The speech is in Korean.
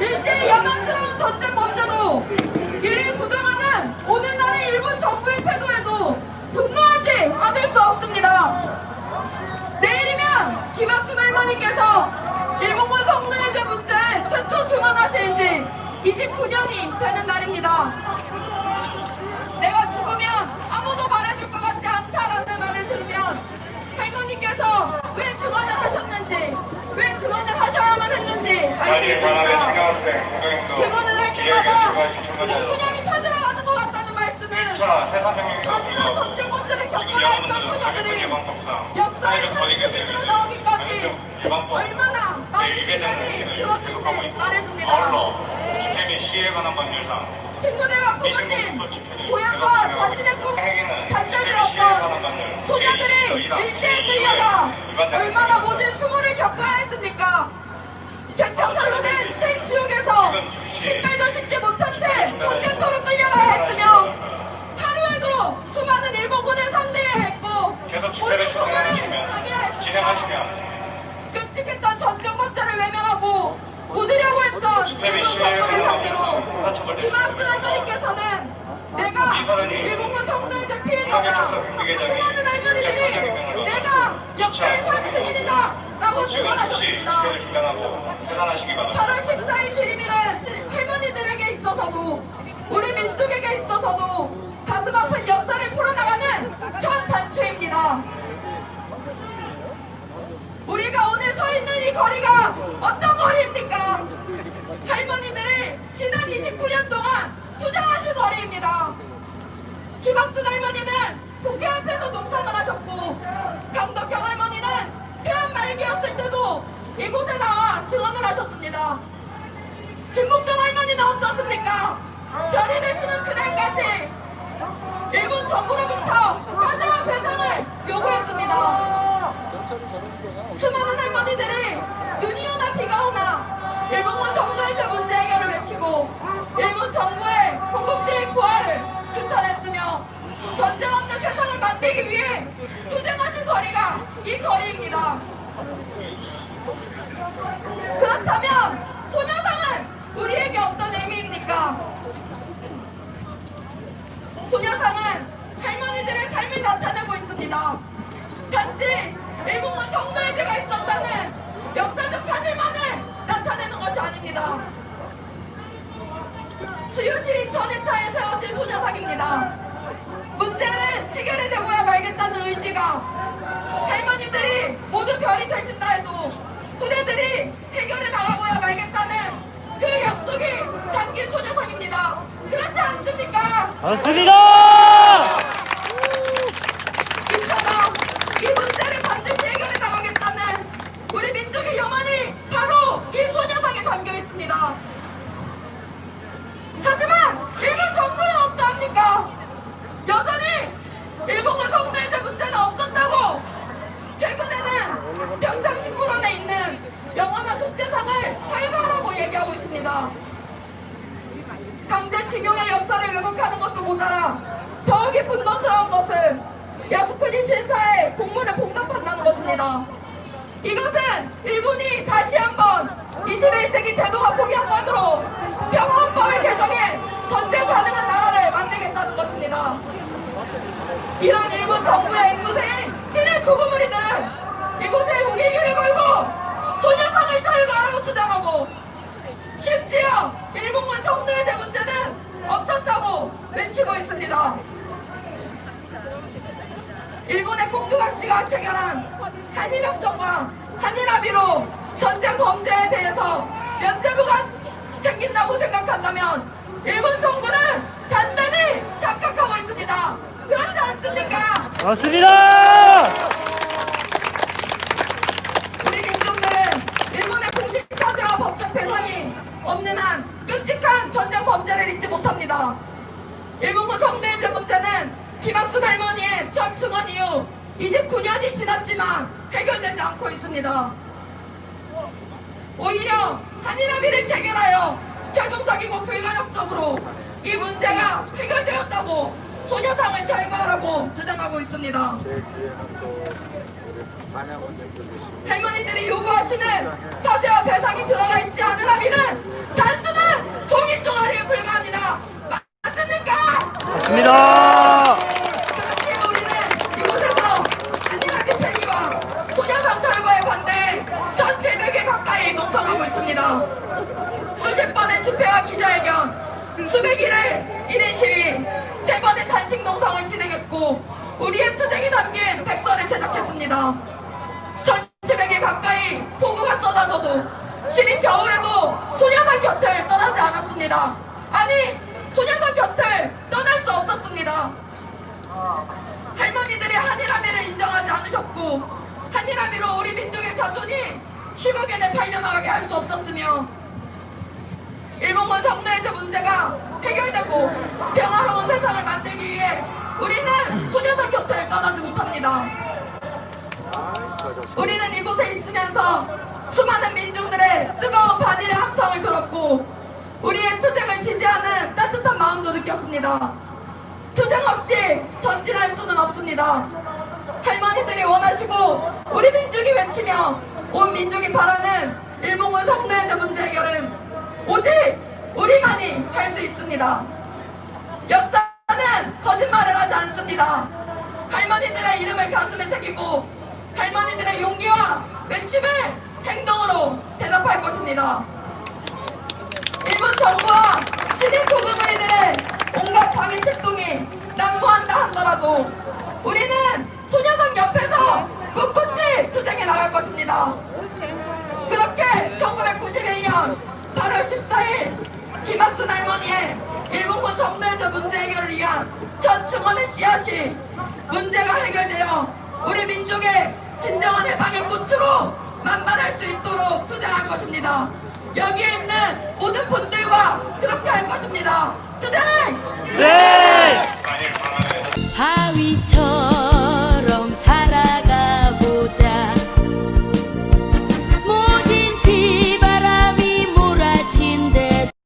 일제히 야만스러운 전쟁 범죄도 이를 부정하는 오늘날의 일본 정부의 태도에도 분노하지 않을 수 없습니다. 내일이면 김학순 할머니께서 일본군 성노예제 문제에 최초 증언하신 지 29년이 되는 날입니다. 내가 죽으면 아무도 말해줄 것 같지 않다라는 말을 들으면 할머니께서 왜 증언을 하셨는지 왜 증언을 하셔야만 했는지 알 수 있습니다. 증언을 할 때마다 목구녕이 타들어가는 것 같다는 말씀은 잔인한 전쟁 범죄를 겪어야 했던 소녀들이 역사의 산증인으로 나오기까지 얼마나 많은 시간이 들었는지 말해줍니다. 친구들과 부모님, 고향과 자신의 꿈 단절되었던 소녀들이 일제에 끌려가 얼마나 모든 수모를 겪어야 했습니까? 재창살로 된 생지옥에서 신발도 신지 못한 채 전쟁터로 끌려가야 했으며 하루에도 수많은 일본군을 상대해야 했고 모든 고문을 당해야 했습니다. 끔찍했던 전쟁 범죄를 외면하고 묻으려고 했던 일본 정부를 상대로 김학순 할머니께서는 내가 일본군 성노예제 피해자다. 수많은 할머니들이 내가 역사의 사측인이다 라고 증언하셨습니다. 8월 14일 기림일은 할머니들에게 있어서도 우리 민족에게 있어서도 가슴 아픈 역사를 풀어나가는 첫 단추입니다. 우리가 오늘 서 있는 이 거리가 어떤 거리입니까? 할머니들이 지난 29년 동안 거리입니다. 김학순 할머니는 국회 앞에서 농사를 하셨고 강덕경 할머니는 폐암 말기였을 때도 이곳에 나와 증언을 하셨습니다. 김복동 할머니는 어떻습니까? 별이 되시는 그날까지 일본 정부로부터 사죄와 배상을 요구했습니다. 수많은 할머니들이 눈이 오나 비가 오나 일본군 성노예제 문제 해결을 외치고 일본 정부의 만들기 위해 투쟁하신 거리가 이 거리입니다. 그렇다면 소녀상은 우리에게 어떤 의미입니까? 소녀상은 할머니들의 삶을 나타내고 있습니다. 단지 일본군 성노예제가 있었다는 역사적 사실만을 나타내는 것이 아닙니다. 수요시 전해차에 세워진 소녀상입니다. 문제를 해결해 내고야 말겠다는 의지가 할머니들이 모두 별이 되신다 해도 후대들이 해결해 나가고야 말겠다는 그 약속이 담긴 소녀상입니다. 그렇지 않습니까? 맞습니다! 이처럼 이 문제를 반드시 해결해 나가겠다는 우리 민족의 영혼이 바로 이 소녀상에 담겨 있습니다. 하지만 일본 정부는 어떠합니까? 여전히 일본군 성노예제 문제는 없었다고 최근에는 평창식물원에 있는 영원한 속죄상을 철거하라고 얘기하고 있습니다. 강제징용의 역사를 왜곡하는 것도 모자라 더욱이 분노스러운 것은 야스쿠니 신사의 공문을 봉답한다는 것입니다. 이것은 일본이 다시 한번 21세기 대동아 폭력권으로 평화헌법을 개정해 전쟁 가능한 나라를 만들겠다는 것입니다. 이런 일본 정부의 앵무새인 친일 구구무리들은 이곳에 우기기를 걸고 소녀상을 철거하라고 주장하고 심지어 일본군 성노예제 문제는 없었다고 외치고 있습니다. 일본의 꼭두각 씨가 체결한 한일협정과 한일합의로 전쟁 범죄에 대해서 면제부가 생긴다고 생각한다면 일본 정부는 단단히 착각하고 있습니다. 그렇지 않습니까? 맞습니다! 우리 민족들은 일본의 공식 사죄와 법적 배상이 없는 한 끔찍한 전쟁 범죄를 잊지 못합니다. 일본군 성노예제 문제는 김학순 할머니의 첫 증언 이후 29년이 지났지만 해결되지 않고 있습니다. 오히려 한일합의를 체결하여 최종적이고 불가역적으로 이 문제가 해결되었다고 소녀상을 철거하라고 주장하고 있습니다. 할머니들이 요구하시는 사죄와 배상이 들어가 있지 않은 합의는 단순한 종이 쪼가리에 불과합니다. 맞습니까? 맞습니다. 있습니다. 수십 번의 집회와 기자회견, 수백 일의 1인 시위, 세 번의 단식 농성을 진행했고 우리의 투쟁이 담긴 백서를 제작했습니다. 1700회 가까이 폭우가 쏟아져도 시린 겨울에도 소녀상 곁을 떠나지 않았습니다. 아니, 소녀상 곁을 떠날 수 없었습니다. 할머니들이 한일합의를 인정하지 않으셨고 한일합의로 우리 민족의 자존이 10억 엔에 팔려나가게 할 수 없었으며 일본군 성노예제 문제가 해결되고 평화로운 세상을 만들기 위해 우리는 소녀상 곁을 떠나지 못합니다. 우리는 이곳에 있으면서 수많은 민중들의 뜨거운 반일의 함성을 들었고 우리의 투쟁을 지지하는 따뜻한 마음도 느꼈습니다. 투쟁 없이 전진할 수는 없습니다. 할머니들이 원하시고 우리 민족이 외치며 온 민족이 바라는 일본군 성노예제 문제 해결은 오직 우리만이 할 수 있습니다. 역사는 거짓말을 하지 않습니다. 할머니들의 이름을 가슴에 새기고 할머니들의 용기와 외침을 행동으로 대답할 것입니다. 일본 정부와 친일 고금우리들의 온갖 방해 책동이 난무한다 하더라도 우리는 소녀상 옆에서 꿋꿋이 투쟁해 나갈 것입니다. 그렇게 1991년 8월 14일 김학순 할머니의 일본군 성노예제 문제 해결을 위한 첫 증언의 씨앗이 문제가 해결되어 우리 민족의 진정한 해방의 꽃으로 만발할 수 있도록 투쟁할 것입니다. 여기에 있는 모든 분들과 그렇게 할 것입니다. 투쟁! 네.